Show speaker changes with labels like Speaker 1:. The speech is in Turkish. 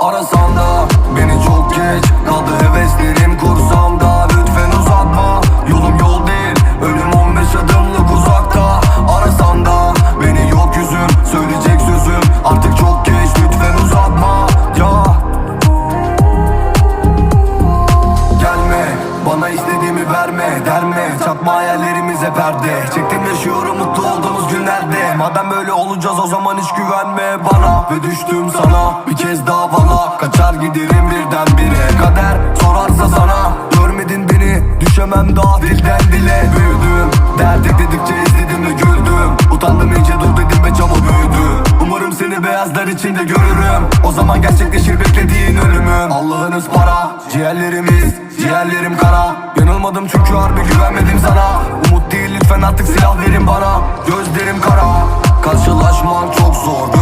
Speaker 1: Arasan da beni çok geç Kaldı heveslerim kursamda Lütfen uzatma Yolum yol değil. Ölüm 15 adımlık uzakta. Arasan da beni yok yüzüm Söyleyecek sözüm artık çok geç. Lütfen uzatma ya. Gelme bana istediğimi verme derme. Çakma hayallerimize perde. Çektim yaşıyorum mutlu günlerde Madem böyle olacağız o zaman hiç güvenme bana. Ve düştüm sana bir kez daha bana. Kaçar giderim birdenbire. Kader sorarsa sana Görmedin beni. Düşemem daha dilden dile Büyüdüm dert ekledikçe izledim ve güldüm. Utandım iyice dur dedim ve çabuk büyüdü Umarım seni beyazlar içinde görürüm. O zaman gerçekleşir beklediğin ölümün Allah'ınız para ciğerlerimiz ciğerlerim kara. Yanılmadım çünkü harbi güvenmedim sana. Umut değil lütfen artık silah verin bana. Gözlerim kara çok zor